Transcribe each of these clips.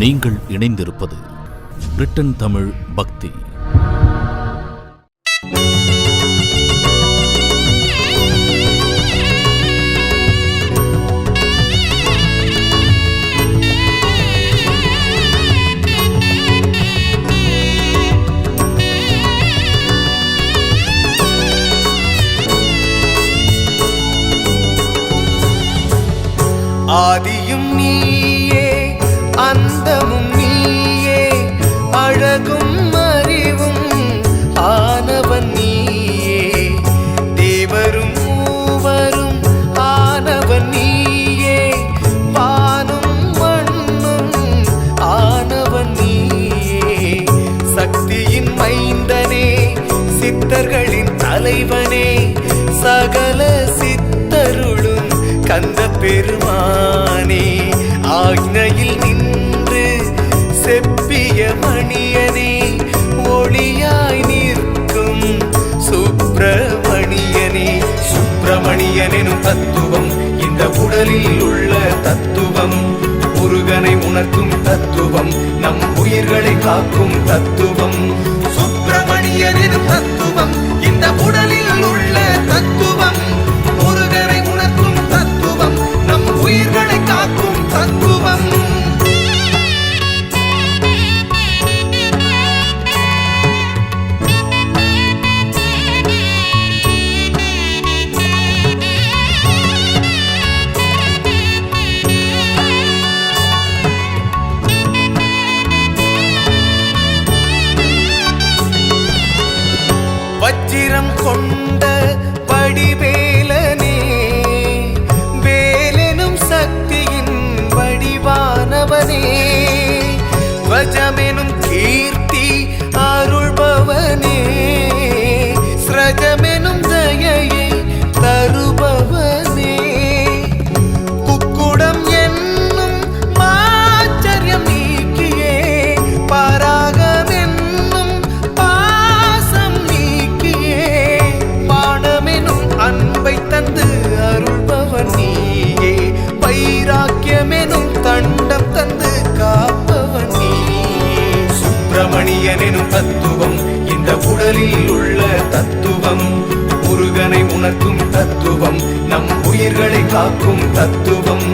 நீங்கள் இணைந்திருப்பது பிரிட்டன் தமிழ் பக்தி. ஆதியும் நீயே அந்தமும் நீயே அழகும் அறிவும் ஆனவன் நீயே. தேவரும் மூவரும் ஆனவன் நீயே வானும் மண்ணும் ஆனவன் நீயே. சக்தியின் மைந்தனே சித்தர்களின் தலைவனே சகல சித்தருளும் கந்த பெருமானே. ஆக்னையில் சுப்பிரமணியனும் தத்துவம். இந்த உடலில் உள்ள தத்துவம் முருகனை உணர்த்தும் தத்துவம். நம் உயிர்களை காக்கும் தத்துவம். சுப்பிரமணியனின் தத்துவம். இந்த உடலில் உள்ள தத்துவம் காக்கும் தத்துவம் நம் உயிர்களை காக்கும் தத்துவம்.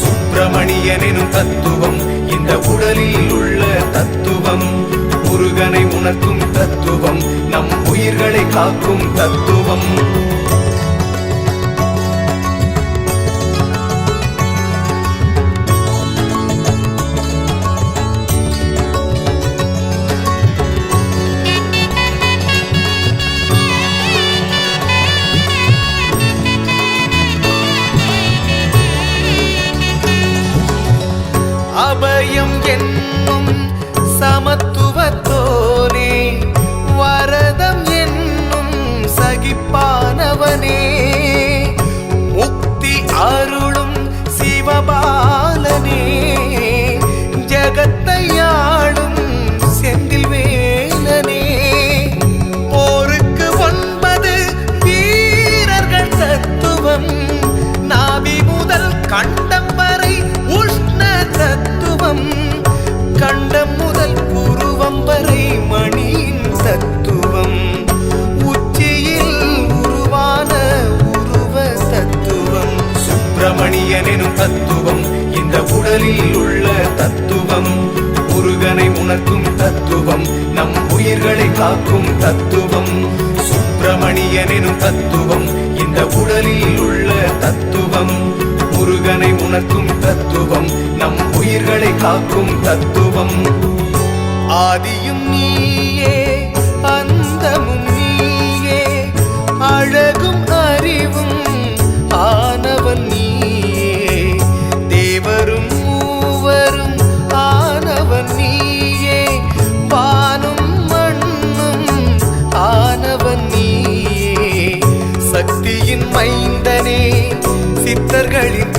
சுப்பிரமணியனெனும் தத்துவம் இந்த உடலில் உள்ள தத்துவம். முருகனை உணர்த்தும் தத்துவம் நம் உயிர்களை காக்கும் தத்துவம். அபயம் என்னும் சமத்துவத்தோனே வரதம் என்னும் சகிப்பானவனே. தத்துவம் சுப்பிரமணியன் எனும் தத்துவம் இந்த உடலில் உள்ள தத்துவம் முருகனை உணர்த்தும் தத்துவம் நம் உயிர்களை காக்கும் தத்துவம். ஆதியும் நீயே அந்தமும் நீயே அழகும்